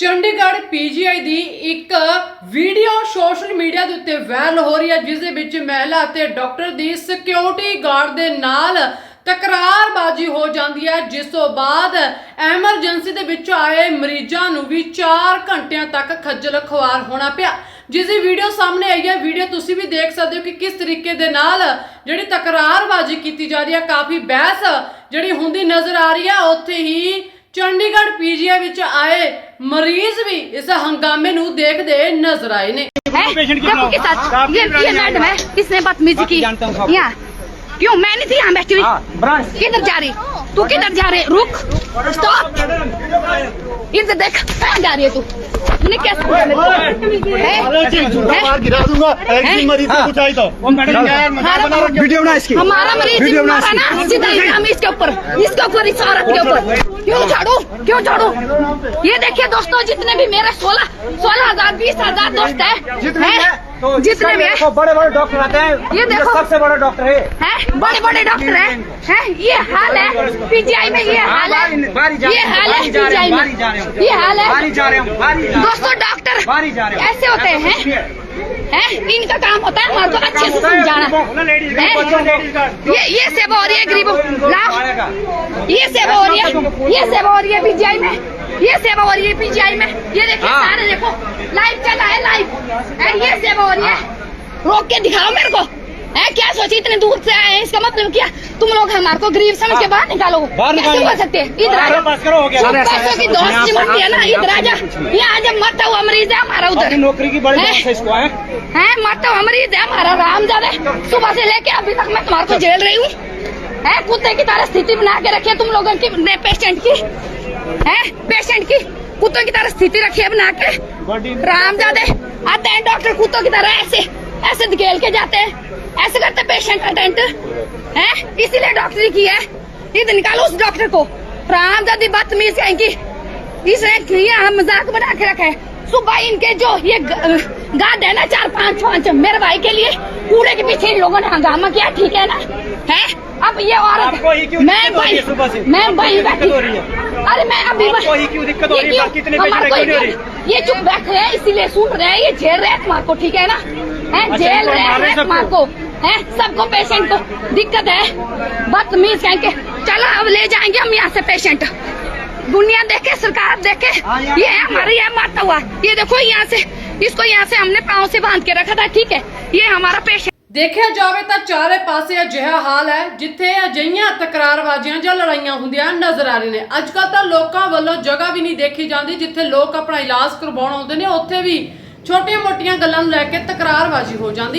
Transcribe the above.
Chandigarh PGI ਦੀ ਇੱਕ video social media ਦੇ ਉੱਤੇ ਵਾਇਰਲ ਹੋ ਰਹੀ ਹੈ, ਜਿਸ ਦੇ ਵਿੱਚ ਮਹਿਲਾ ਅਤੇ ਡਾਕਟਰ ਦੀ ਸਿਕਿਉਰਿਟੀ ਗਾਰਡ ਦੇ ਨਾਲ ਤਕਰਾਰਬਾਜ਼ੀ ਹੋ ਜਾਂਦੀ ਹੈ, ਜਿਸ ਤੋਂ ਬਾਅਦ ਐਮਰਜੈਂਸੀ ਦੇ ਵਿੱਚ ਆਏ ਮਰੀਜ਼ਾਂ ਨੂੰ ਵੀ 4 ਘੰਟਿਆਂ ਤੱਕ ਖੱਜਲ ਖੁਆਰ ਹੋਣਾ ਪਿਆ। ਜਿਸ ਦੀ ਵੀਡੀਓ ਸਾਹਮਣੇ ਆਈ ਹੈ, ਵੀਡੀਓ ਤੁਸੀਂ ਵੀ ਦੇਖ ਸਕਦੇ ਹੋ ਕਿ ਕਿਸ ਤਰੀਕੇ ਦੇ ਨਾਲ ਜਿਹੜੀ ਤਕਰਾਰਬਾਜ਼ੀ ਕੀਤੀ ਜਾ ਰਹੀ ਹੈ, ਕਾਫੀ ਬਹਿਸ ਜਿਹੜੀ ਹੁੰਦੀ ਨਜ਼ਰ ਆ ਰਹੀ ਹੈ, ਉੱਥੇ ਹੀ ਚੰਡੀਗੜ੍ਹ ਪੀਜੀਆਈ ਵਿੱਚ ਆਏ ਮਰੀਜ਼ ਵੀ ਇਸ ਹੰਗਾਮੇ ਨੂੰ ਦੇਖਦੇ ਨਜ਼ਰ ਆਏ ਨੇ है पेशेंट की देखो बुलाओ। के साथ आप ये भी ये मैडम है इसने बदतमीजी बाकी की जानता हूँ सब। यहाँ क्यों? मैं नहीं थी यहाँ बैठी हुई। हाँ, किधर जा रही? तू किधर जा रही? रुक। स्टॉप इधर देख कहाँ जा रही है तू? तूने कैसे हमारा वीडियो बना इसकी। हमारा मरीज़ वीडियो ना? सीधा इल्ज़ाम इसके ऊपर। इसके ऊपर इस औरत के ऊपर। क्यों झाड़ू? क्यों झाड़ू? ये देखिए दोस्तों जितने भी मेरे सोलह सोलह हज़ार बीस हज़ार दोस्त है? हैं? तो जितने भी हैं। बड़े बड़े डॉक्टर आते हैं। ये देखो। सबसे बड़ा डॉक्टर है। हैं? बड़े बड़े डॉक्टर है, हैं? ये हाल है? पीजीआई में ये हाल है? ये हाल है पीजीआई में? ये हाल है? हैं दोस्तों डॉक्टर हो। ऐसे होते हैं? हैं। इनका काम होता है हमारे को अच्छे से समझाना। हैं? ये ये सेवा हो रही है गरीबों लाओ ये सेवा हो रही है ये सेवा हो रही है पीजीआई में। ये सेवा हो रही है पीजीआई में। ये देखिए हाँ। सारे देखो लाइव चला है लाइव है हो है रोक के दिखाओ मेरे को। है क्या सोची इतने दूर से आए हैं? इसका मतलब क्या? तुम लोग हमारे को गरीब समझ के बाहर निकालो। बाहर कैसे निकालो। बोल सकते? हैं इधर आ अरे जाओ। बस करो, हो गया। सब अरे ऐसा- पैसों की दोस्त यहाँ चिमटती है ना? इधर आ जा कुछ नहीं। यहाँ जब मरता हुआ मरीज़ है हमारा उधर। नौकरी की बड़ी है? इसको है? है मरता हुआ मरीज़ है हमारा राम जादे सुबह से लेके अभी तक मैं तुम्हारे को झेल रही हूँ। है कुत्ते की तरह स्थिति बना के रखी है तुम लोगों की पेशेंट की। है पेशेंट की कुत्तों की तरह स्थिति रखी है बना के। राम जादे आते हैं डॉक्टर कुत्तों की तरह ऐसे। ऐसे धकेल के जाते हैं। ऐसे करते पेशेंट अटेंड है? इसीलिए डॉक्टरी की है। इधर निकालो उस डॉक्टर को। राम जादी बदतमीज कहेंगी इसने मज़ाक बना के रखा है। सुबह इनके जो ये गार्ड है ना चार पाँच पाँच मेरे भाई के लिए कूड़े के पीछे इन लोगों ने हंगामा किया ठीक है ना? है? अब ये औरत मैं रही भाई? मैं भाई बैठी रही? अरे मैं अभी क्यों दिक्कत हो रही है? ये- चुप बैठे हैं इसीलिए सुन रहे हैं ये झेल रहे हैं तुम्हारे को ठीक है ना? है अच्छा, झेल इनको रहे मार रहे हैं हैं तुम्हारे को है सबको पेशेंट को दिक्कत है बदतमीज कहेंगे चलो अब ले जाएंगे हम यहाँ से पेशेंट दुनिया देखे सरकार देखे ये है हमारे यहाँ मारता हुआ ये देखो यहाँ से इसको यहाँ से हमने पाँव से बांध के रखा था ठीक है ये हमारा पेशेंट ਦੇਖਿਆ ਜਾਵੇ ਤਾਂ ਚਾਰੇ ਪਾਸੇ ਅਜਿਹਾ ਹਾਲ ਹੈ ਜਿੱਥੇ ਅਜਿਹੀਆਂ ਤਕਰਾਰਬਾਜ਼ੀਆਂ ਜਾਂ ਲੜਾਈਆਂ ਹੁੰਦੀਆਂ ਨਜ਼ਰ ਆ ਰਹੀਆਂ ਨੇ ਅੱਜ ਕੱਲ ਤਾਂ ਲੋਕਾਂ ਵੱਲੋਂ ਜਗ੍ਹਾ ਵੀ ਨਹੀਂ ਦੇਖੀ ਜਾਂਦੀ ਜਿੱਥੇ ਲੋਕ ਆਪਣਾ ਇਲਾਜ ਕਰਵਾਉਣ ਆਉਂਦੇ ਨੇ ਉੱਥੇ ਵੀ ਛੋਟੀਆਂ-ਮੋਟੀਆਂ ਗੱਲਾਂ ਨੂੰ ਲੈ ਕੇ ਤਕਰਾਰਬਾਜ਼ੀ ਹੋ ਜਾਂਦੀ